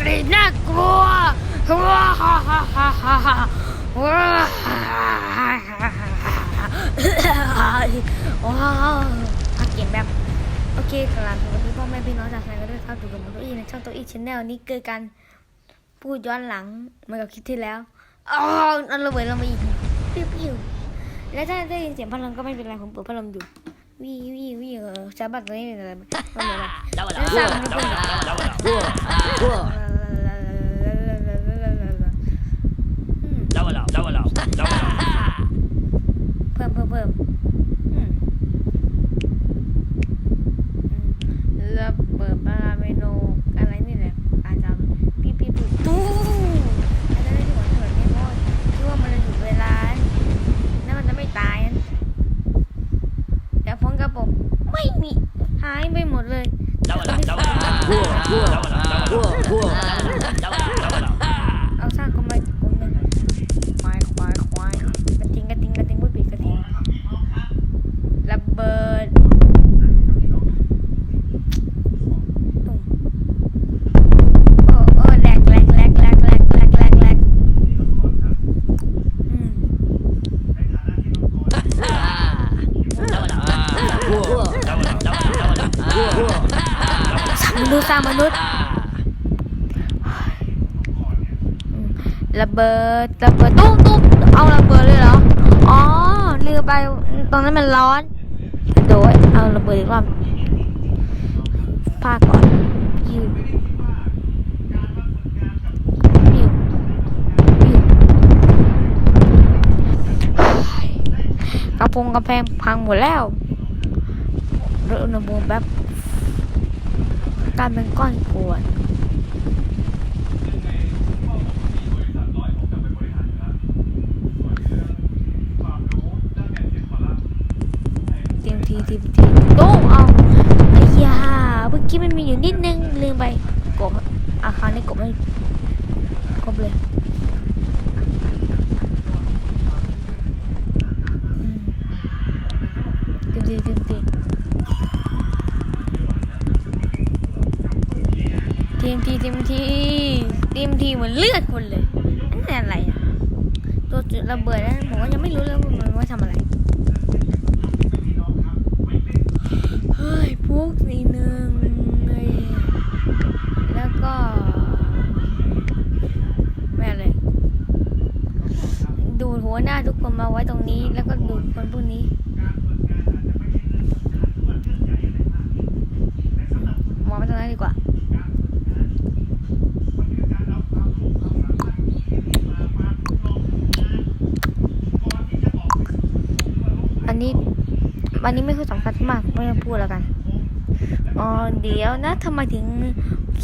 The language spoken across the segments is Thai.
กรีดน่ากลัวว้าฮ่าฮ่าฮ่าฮ่าฮ่าว้าว้าวพักเก็บแบบ โอเคกลับสวัสดีพ่อแม่พี่น้องจากไหนก็ด้วยครับถูกกับผมตัวอีในช่องตัวอีชแนลนี้เกิดการพูดย้อนหลังเหมือนกับคลิปที่แล้วอ๋ออันระเบิดลงมาอีกปิ้วปิ้วและถ้าได้ยินเสียงพัดลมก็ไม่เป็นไรผมเปิดพัดลมอยู่วิววิววิวเออชาวบ้านตัวนี้เป็นอะไรไม่เป็นไรแล้วสั่งให้เพื่อนอืม เพิ่มเพิ่มเพิ่มอืมอืมแล้ว เปิดบาเมนู สามมนุษย์สามมนุษย์อืมระเบิด ระเบิด ตุ้มตุ้มเอาระเบิดเลยเหรอ อ๋อลืมไป ตอนนั้นมันร้อน โดย เอาระเบิดอีกรอบผ้าก่อนยิวยิวยิวกระพงกระแพงพังหมดแล้วลดอุณหภูมิแบบ กลารเป็นก้อนกรวดเต็มทีเต็มทีโต้เอาไอ้ยาเมื่อกี้มันมีอยู่นิดนึงลืมไปกบอาคารนี้กบไม่กบเลยอืมเต็มทีเต็มทีเต็ มทีเต็มทีเต็มทีเหมือนเลือดคนเลยอันนี้อะไรอะตัวจุดระเบิดนั้นผมก็ยังไม่รู้เลยว่ามันว่าทำอะไรเฮ้ยพุกสีหนึ่งเลยแล้วก็ไม่อะไรดูดหัวหน้าทุกคนมาไว้ตรงนี้ แล้วก็ดูดคนพวกนี้วางไว้ตรงนั้นดีกว่า อันนี้ วันนี้ไม่ค่อยสำคัญมากไม่ต้องพูดแล้วกันอ๋อเดี๋ยวนะทำไมถึง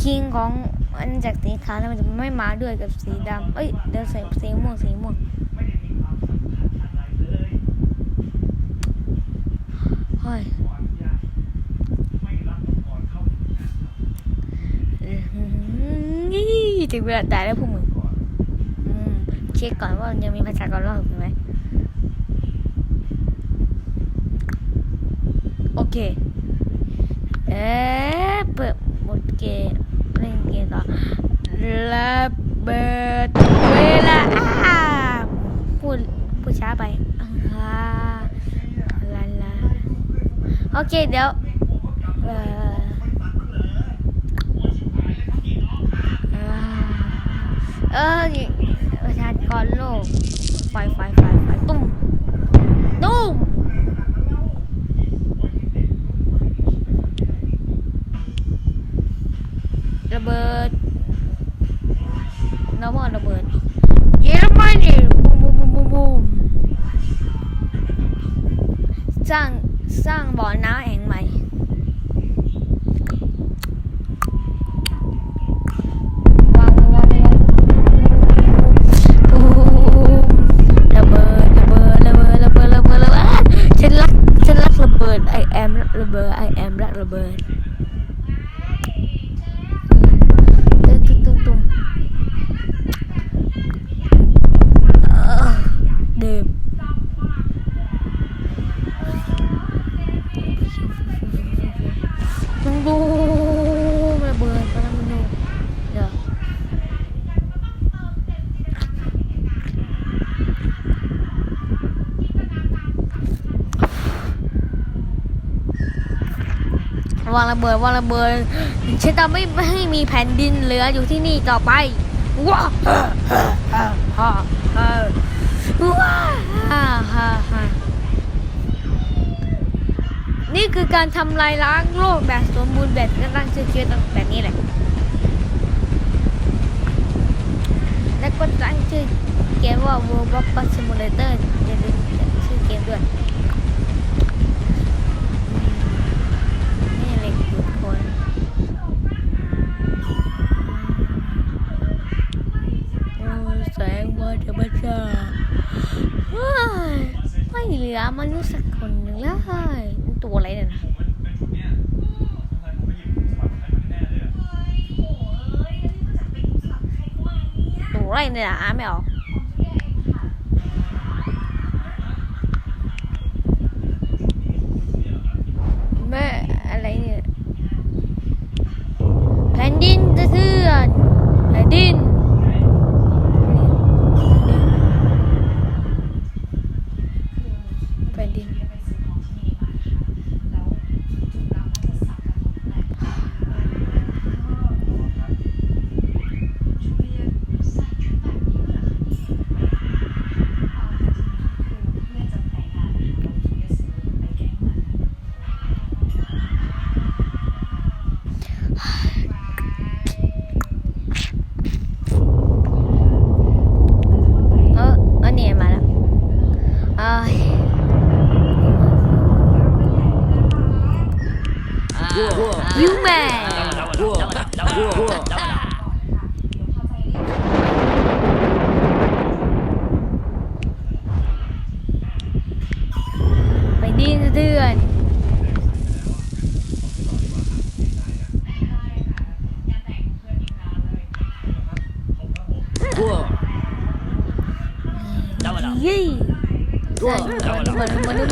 คิงของอันจากสีขาวแล้วมันถึงไม่มาด้วยกับสีดำเอ้ยเดี๋ยวใส่สีม่วงสีม่วงเฮ้ยนี่ถึงเวลาตายแล้วพวกมึงเช็คก่อนว่ายังมีประชากรรอดอยู่ไหม โอ เคเอ๊ะเปิดหมดเกมเล่นเกมต่อระเบิดเวลาพูดพูดช้าไปอ่าลาลาโอเคเดี๋ยวเออเออประชากรโลกไฟไฟไฟไฟตุ้มตุ้ม ระ เบิดน้ำมันระเบิด เยอรมนีบูมบูมบูมบูมสร้างสร้างบ่อน้ำแห่ง วางระเบิดวางระเบิดฉันจะไม่ไม่ให้มีแผ่นดินเหลืออยู่ที่นี่ต่อไปว้าฮ่าฮ่าฮ่าว้าฮ่าฮ่าฮ่านี่คือการทำลายล้างโลกแบบสมบูรณ์แบบก็ตั้งชื่อเชื่อตั้งแบบนี้แหละ แล้วก็ตั้งชื่อเกมว่า World of Bus Simulator อย่าลืมชื่อเกมด้วย ลือมนุษย์สักคนหนึ่งแล้วเฮ้ยมันตัวอะไรเนี่ยนะตัวอะไรเนี่ยนะอ่านไม่ออก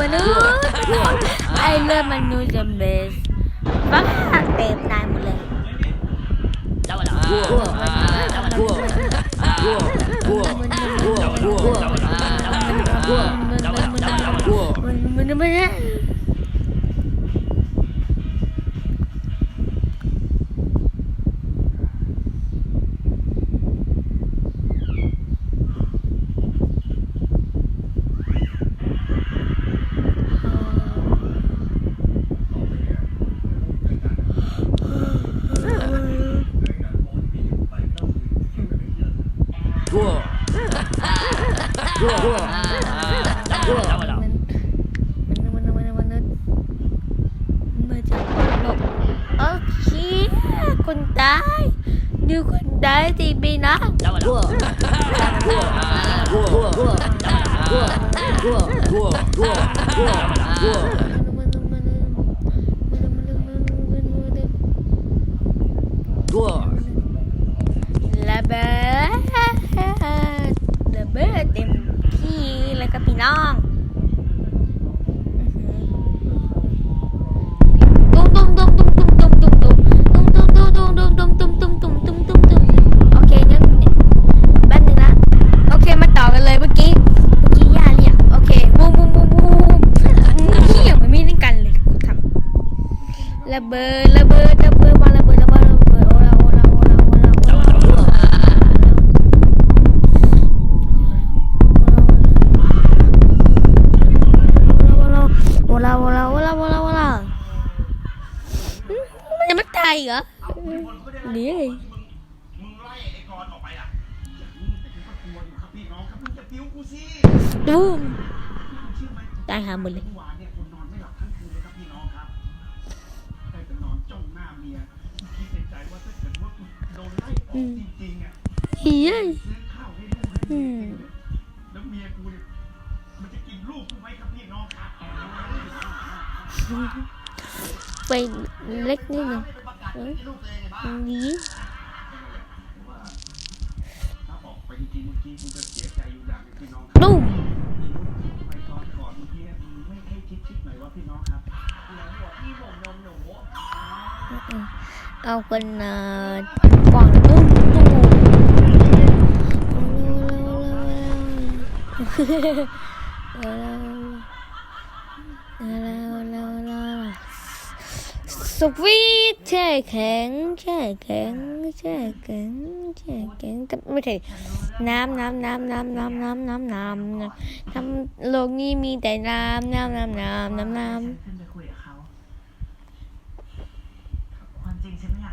มนุษย์มนุษย์มนุษย์ไอเลือมนุษย์จะเบสบ้าเต็มนายหมดเลยมันมันมันมันมันมันมันมาจากความโลภโอเค คนตายดูคนตายสิบีนะระเบิดระเบิดเต็มที่เลยครับพี่น้อง บิดระเบิดระเบิดวางระเบิดระเบิดระเบิดโอลาโอลาโอลาโอลาโอลาโอลาโอลาโอลาโอลาโอลาโอลาอืมมันจะไม่ตายเหรอเดี๋ยวมึงไล่ไอ้กรณ์ อืมเฮียอืมแล้วเมียกูเนี่ยมันจะกินลูกกูไหมครับพี่น้องครับไปเล็กนิดหนึ่งนี้ลูก เอาคนเอ่างตุ้ตุ้สวีทแช่แข็งแช่แข็งแช่แข็งแช่แข็งแต่ไม่ใช่น้ำน้ำน้ำน้ำน้ำน้ำน้ำน้ำน้ำทำโลกนี้มีแต่น้ำน้ำน้ำน้ำน้ำน้ฉันขึ้นไปคุยกับเขา ความจริงฉันไม่อยากท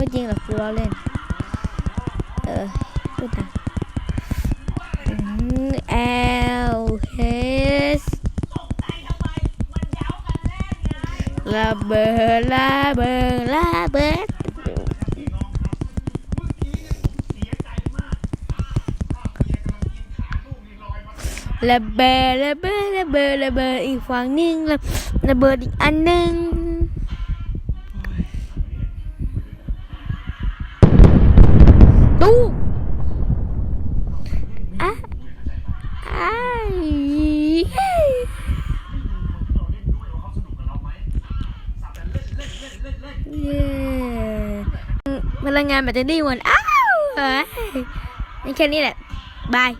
ไม่จริงหรอกกูล้อเล่น เออพูดตาม L H ละเบิดระเบิดระเบิดระเบิดระเบิดระเบิดระเบิดอีกฝั่งนึงระเบิดอีกอันนึง อะอะเย้พลังงานแบตเตอรี่วันอ้าวนี่แค่นี้แหละ บาย